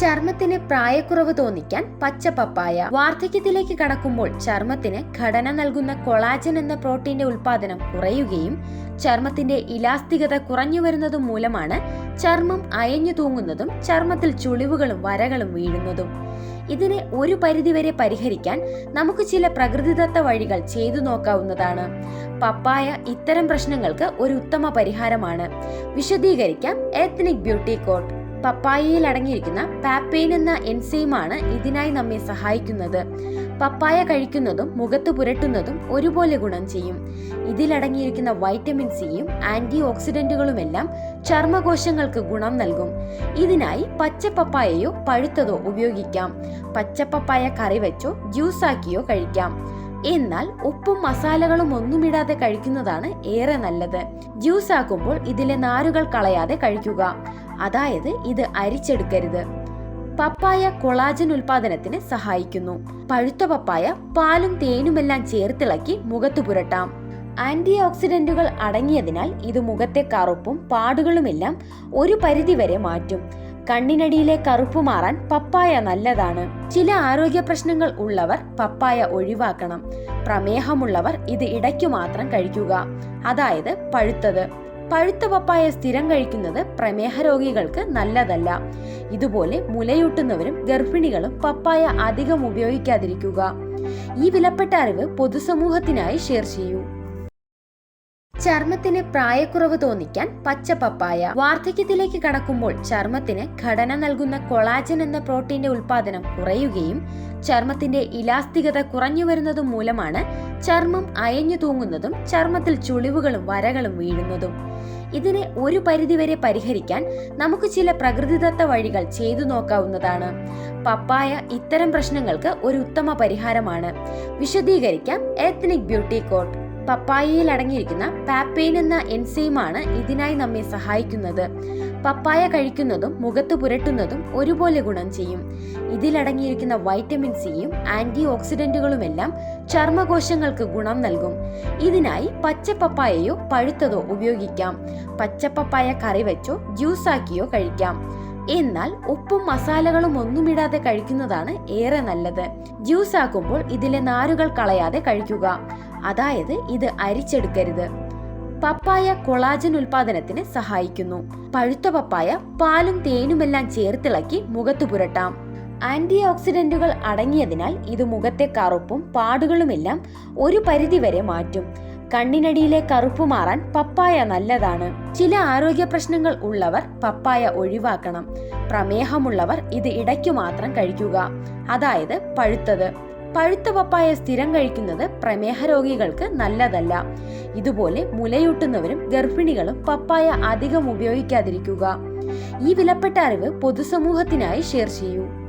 ചർമ്മത്തിന് പ്രായക്കുറവ് തോന്നിക്കാൻ പച്ച പപ്പായ. വാർദ്ധക്യത്തിലേക്ക് കടക്കുമ്പോൾ ചർമ്മത്തിന് ഘടന നൽകുന്ന കൊളാജൻ എന്ന പ്രോട്ടീന്റെ ഉൽപാദനം കുറയുകയും ചർമ്മത്തിന്റെ ഇലാസ്തികത കുറഞ്ഞു വരുന്നതും മൂലമാണ് ചർമ്മം അയഞ്ഞു തൂങ്ങുന്നതും ചർമ്മത്തിൽ ചുളിവുകളും വരകളും വീഴുന്നതും. ഇതിനെ ഒരു പരിധിവരെ പരിഹരിക്കാൻ നമുക്ക് ചില പ്രകൃതിദത്ത വഴികൾ ചെയ്തു നോക്കാവുന്നതാണ്. പപ്പായ ഇത്തരം പ്രശ്നങ്ങൾക്ക് ഒരു ഉത്തമ പരിഹാരമാണ്. വിശദീകരിക്കാം എത്നിക് ബ്യൂട്ടി കോട്ട് പപ്പായയിൽ അടങ്ങിയിരിക്കുന്ന പാപ്പൈൻ എന്ന എൻസൈമാണ് ഇതിനായി നമ്മെ സഹായിക്കുന്നത്. പപ്പായ കഴിക്കുന്നതും മുഖത്ത് പുരട്ടുന്നതും ഒരുപോലെ ഗുണം ചെയ്യും. ഇതിലടങ്ങിയിരിക്കുന്ന വൈറ്റമിൻ സിയും ആന്റി ഓക്സിഡന്റുകളുമെല്ലാം ചർമ്മകോശങ്ങൾക്ക് ഗുണം നൽകും. ഇതിനായി പച്ച പപ്പായയോ പഴുത്തതോ ഉപയോഗിക്കാം. പച്ച പപ്പായ കറി വെച്ചോ ജ്യൂസാക്കിയോ കഴിക്കാം. എന്നാൽ ഉപ്പും മസാലകളും ഒന്നുമിടാതെ കഴിക്കുന്നതാണ് ഏറെ നല്ലത്. ജ്യൂസ് ആക്കുമ്പോൾ ഇതിലെ നാരുകൾ കളയാതെ കഴിക്കുക. അതായത് ഇത് അരിച്ചെടുക്കരുത്. പപ്പായ കൊളാജൻ ഉൽപാദനത്തിന് സഹായിക്കുന്നു. പഴുത്ത പപ്പായ പാലും തേനുമെല്ലാം ചേർത്തിളക്കി മുഖത്ത് പുരട്ടാം. ആന്റി ഓക്സിഡന്റുകൾ അടങ്ങിയതിനാൽ ഇത് മുഖത്തെ കറുപ്പും പാടുകളുമെല്ലാം ഒരു പരിധിവരെ മാറ്റും. കണ്ണിനടിയിലെ കറുപ്പ് മാറാൻ പപ്പായ നല്ലതാണ്. ചില ആരോഗ്യ പ്രശ്നങ്ങൾ ഉള്ളവർ പപ്പായ ഒഴിവാക്കണം. പ്രമേഹമുള്ളവർ ഇത് ഇടയ്ക്കു മാത്രം കഴിക്കുക. അതായത് പഴുത്തത്. പഴുത്ത പപ്പായ സ്ഥിരം കഴിക്കുന്നത് പ്രമേഹ രോഗികൾക്ക് നല്ലതല്ല. ഇതുപോലെ മുലയൂട്ടുന്നവരും ഗർഭിണികളും പപ്പായ അധികം ഉപയോഗിക്കാതിരിക്കുക. ഈ വിലപ്പെട്ട അറിവ് പൊതുസമൂഹത്തിനായി ഷെയർ ചെയ്യൂ. ചർമ്മത്തിന് പ്രായക്കുറവ് തോന്നിക്കാൻ പച്ച പപ്പായ. വാർദ്ധക്യത്തിലേക്ക് കടക്കുമ്പോൾ ചർമ്മത്തിന് ഘടന നൽകുന്ന കൊളാജൻ എന്ന പ്രോട്ടീന്റെ ഉൽപാദനം കുറയുകയും ചർമ്മത്തിന്റെ ഇലാസ്തികത കുറഞ്ഞു വരുന്നതും മൂലമാണ് ചർമ്മം അയഞ്ഞു തൂങ്ങുന്നതും ചർമ്മത്തിൽ ചുളിവുകളും വരകളും വീഴുന്നതും. ഇതിനെ ഒരു പരിധിവരെ പരിഹരിക്കാൻ നമുക്ക് ചില പ്രകൃതിദത്ത വഴികൾ ചെയ്തു നോക്കാവുന്നതാണ്. പപ്പായ ഇത്തരം പ്രശ്നങ്ങൾക്ക് ഒരു ഉത്തമ പരിഹാരമാണ്. വിശദീകരിക്കാം എത്നിക് ബ്യൂട്ടി കോട്ട് പപ്പായയിൽ അടങ്ങിയിരിക്കുന്ന പാപ്പൈൻ എന്ന എൻസൈമാണ് ഇതിനായി നമ്മെ സഹായിക്കുന്നത്. പപ്പായ കഴിക്കുന്നതും മുഖത്ത് പുരട്ടുന്നതും ഒരുപോലെ ഗുണം ചെയ്യും. ഇതിലടങ്ങിയിരിക്കുന്ന വൈറ്റമിൻ സിയും ആന്റി ഓക്സിഡന്റുകളുമെല്ലാം ചർമ്മകോശങ്ങൾക്ക് ഗുണം നൽകും. ഇതിനായി പച്ച പപ്പായയോ പഴുത്തതോ ഉപയോഗിക്കാം. പച്ച പപ്പായ കറി വെച്ചോ ജ്യൂസാക്കിയോ കഴിക്കാം. എന്നാൽ ഉപ്പും മസാലകളും ഒന്നുമിടാതെ കഴിക്കുന്നതാണ് ഏറെ നല്ലത്. ജ്യൂസ് ആക്കുമ്പോൾ ഇതിലെ നാരുകൾ കളയാതെ കഴിക്കുക. അതായത് ഇത് അരിച്ചെടുക്കരുത്. പപ്പായ കൊളാജൻ ഉൽപാദനത്തിന് സഹായിക്കുന്നു. പഴുത്ത പപ്പായ പാലും തേനുമെല്ലാം ചേർത്തിളക്കി മുഖത്ത് പുരട്ടാം. ആന്റി ഓക്സിഡന്റുകൾ അടങ്ങിയതിനാൽ ഇത് മുഖത്തെ കറുപ്പും പാടുകളുമെല്ലാം ഒരു പരിധിവരെ മാറ്റും. കണ്ണിനടിയിലെ കറുപ്പ് മാറാൻ പപ്പായ നല്ലതാണ്. ചില ആരോഗ്യ പ്രശ്നങ്ങൾ ഉള്ളവർ പപ്പായ ഒഴിവാക്കണം. പ്രമേഹമുള്ളവർ ഇത് ഇടയ്ക്കു മാത്രം കഴിക്കുക. അതായത് പഴുത്തത്. പഴുത്ത പപ്പായ സ്ഥിരം കഴിക്കുന്നത് പ്രമേഹ രോഗികൾക്ക് നല്ലതല്ല. ഇതുപോലെ മുലയൂട്ടുന്നവരും ഗർഭിണികളും പപ്പായ അധികം ഉപയോഗിക്കാതിരിക്കുക. ഈ വിലപ്പെട്ട അറിവ് പൊതുസമൂഹത്തിനായി ഷെയർ ചെയ്യൂ.